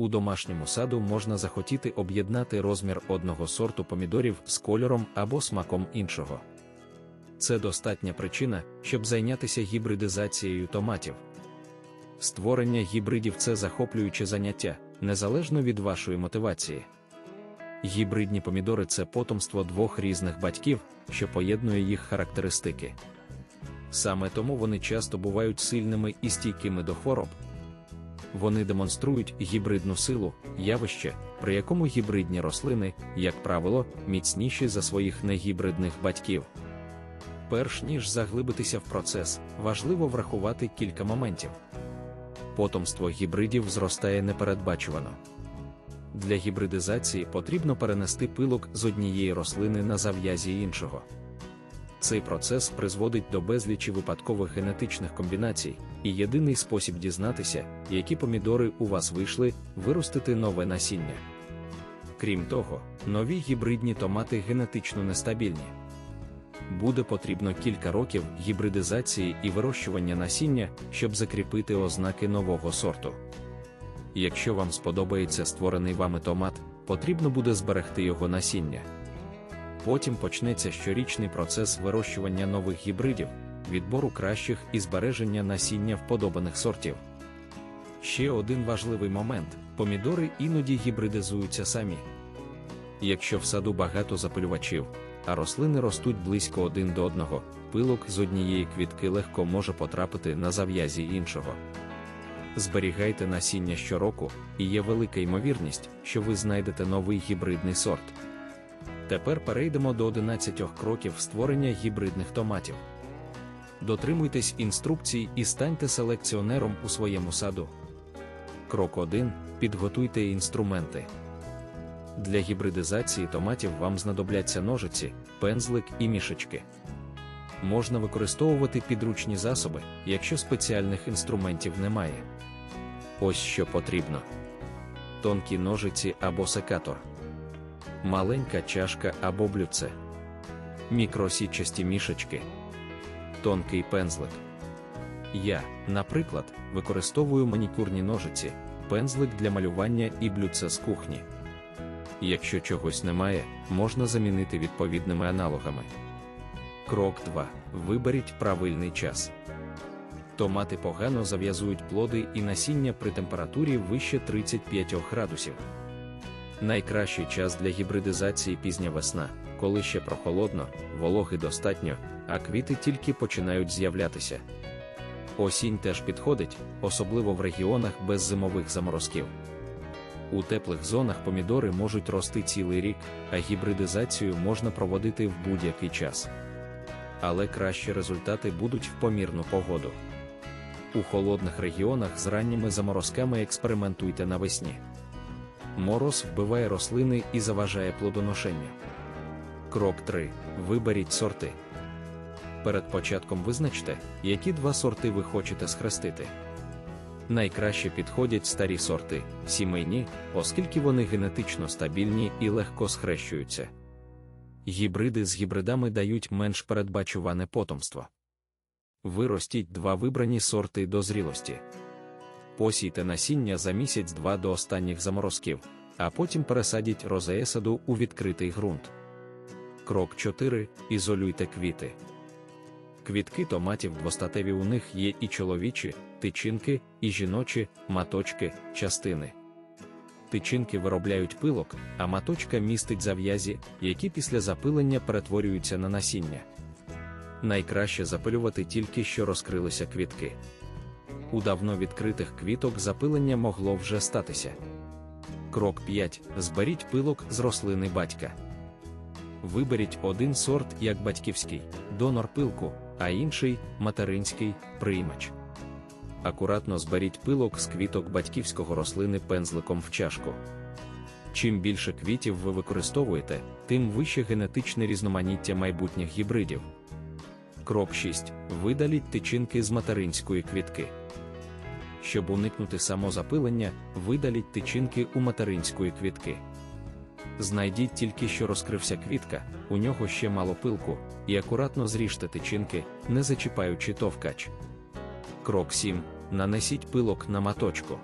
У домашньому саду можна захотіти об'єднати розмір одного сорту помідорів з кольором або смаком іншого. Це достатня причина, щоб зайнятися гібридизацією томатів. Створення гібридів це захоплююче заняття, незалежно від вашої мотивації. Гібридні помідори це потомство двох різних батьків, що поєднує їх характеристики. Саме тому вони часто бувають сильними і стійкими до хвороб. Вони демонструють гібридну силу, явище, при якому гібридні рослини, як правило, міцніші за своїх негібридних батьків. Перш ніж заглибитися в процес, важливо врахувати кілька моментів. Потомство гібридів зростає непередбачувано. Для гібридизації потрібно перенести пилок з однієї рослини на зав'язі іншого. Цей процес призводить до безлічі випадкових генетичних комбінацій, і єдиний спосіб дізнатися, які помідори у вас вийшли, виростити нове насіння. Крім того, нові гібридні томати генетично нестабільні. Буде потрібно кілька років гібридизації і вирощування насіння, щоб закріпити ознаки нового сорту. Якщо вам сподобається створений вами томат, потрібно буде зберегти його насіння. Потім почнеться щорічний процес вирощування нових гібридів, відбору кращих і збереження насіння вподобаних сортів. Ще один важливий момент: помідори іноді гібридизуються самі. Якщо в саду багато запилювачів, а рослини ростуть близько один до одного, пилок з однієї квітки легко може потрапити на зав'язі іншого. Зберігайте насіння щороку, і є велика ймовірність, що ви знайдете новий гібридний сорт. Тепер перейдемо до 11 кроків створення гібридних томатів. Дотримуйтесь інструкцій і станьте селекціонером у своєму саду. Крок 1. Підготуйте інструменти. Для гібридизації томатів вам знадобляться ножиці, пензлик і мішечки. Можна використовувати підручні засоби, якщо спеціальних інструментів немає. Ось що потрібно: тонкі ножиці або секатор, маленька чашка або блюдце, мікросічасті мішечки, тонкий пензлик. Я, наприклад, використовую манікюрні ножиці, пензлик для малювання і блюдце з кухні. Якщо чогось немає, можна замінити відповідними аналогами. Крок 2. Виберіть правильний час. Томати погано зав'язують плоди і насіння при температурі вище 35 градусів. Найкращий час для гібридизації пізня весна, коли ще прохолодно, вологи достатньо, а квіти тільки починають з'являтися. Осінь теж підходить, особливо в регіонах без зимових заморозків. У теплих зонах помідори можуть рости цілий рік, а гібридизацію можна проводити в будь-який час. Але кращі результати будуть в помірну погоду. У холодних регіонах з ранніми заморозками експериментуйте навесні. Мороз вбиває рослини і заважає плодоношенню. Крок 3. Виберіть сорти. Перед початком визначте, які два сорти ви хочете схрестити. Найкраще підходять старі сорти, сімейні, оскільки вони генетично стабільні і легко схрещуються. Гібриди з гібридами дають менш передбачуване потомство. Виростіть два вибрані сорти до зрілості. Посійте насіння за місяць-два до останніх заморозків, а потім пересадіть розеесаду у відкритий ґрунт. Крок 4. Ізолюйте квіти. Квітки томатів двостатеві у них є і чоловічі, тичинки, і жіночі, маточки, частини. Тичинки виробляють пилок, а маточка містить зав'язі, які після запилення перетворюються на насіння. Найкраще запилювати тільки що розкрилися квітки. У давно відкритих квіток запилення могло вже статися. Крок 5. Зберіть пилок з рослини батька. Виберіть один сорт як батьківський, донор пилку, а інший материнський приймач. Акуратно зберіть пилок з квіток батьківського рослини пензликом в чашку. Чим більше квітів ви використовуєте, тим вище генетичне різноманіття майбутніх гібридів. Крок 6. Видаліть тичинки з материнської квітки. Щоб уникнути самозапилення, видаліть тичинки у материнської квітки. Знайдіть тільки що розкрився квітка, у нього ще мало пилку, і акуратно зріжте тичинки, не зачіпаючи товкач. Крок 7. Нанесіть пилок на маточку.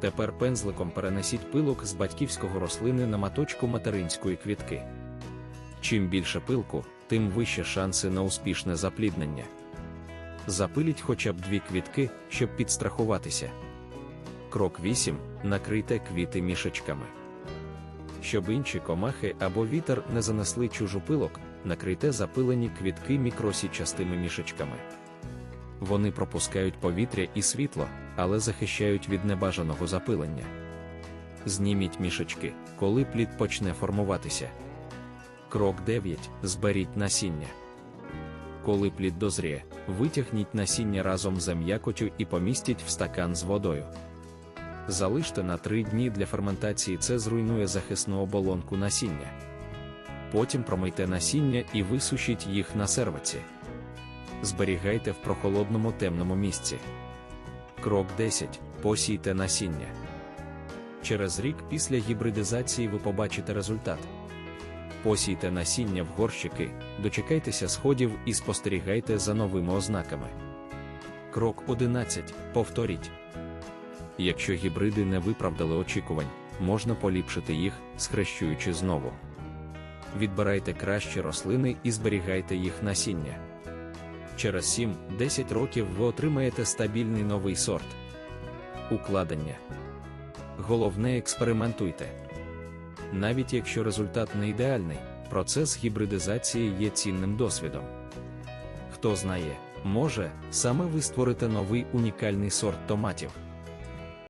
Тепер пензликом перенесіть пилок з батьківського рослини на маточку материнської квітки. Чим більше пилку, тим вище шанси на успішне запліднення. Запиліть хоча б дві квітки, щоб підстрахуватися. Крок 8. Накрийте квіти мішечками. Щоб інші комахи або вітер не занесли чужу пилок, накрийте запилені квітки мікросічастими мішечками. Вони пропускають повітря і світло, але захищають від небажаного запилення. Зніміть мішечки, коли плід почне формуватися. Крок 9. Зберіть насіння. Коли плід дозріє, витягніть насіння разом з м'якотю і помістіть в стакан з водою. Залиште на 3 дні для ферментації, це зруйнує захисну оболонку насіння. Потім промийте насіння і висушіть їх на сервиці. Зберігайте в прохолодному темному місці. Крок 10. Посійте насіння. Через рік після гібридизації ви побачите результат. Посійте насіння в горщики, дочекайтеся сходів і спостерігайте за новими ознаками. Крок 11. Повторіть. Якщо гібриди не виправдали очікувань, можна поліпшити їх, схрещуючи знову. Відбирайте кращі рослини і зберігайте їх насіння. Через 7-10 років ви отримаєте стабільний новий сорт. Укладення. Головне експериментуйте. Навіть якщо результат не ідеальний, процес гібридизації є цінним досвідом. Хто знає, може, саме ви створите новий унікальний сорт томатів.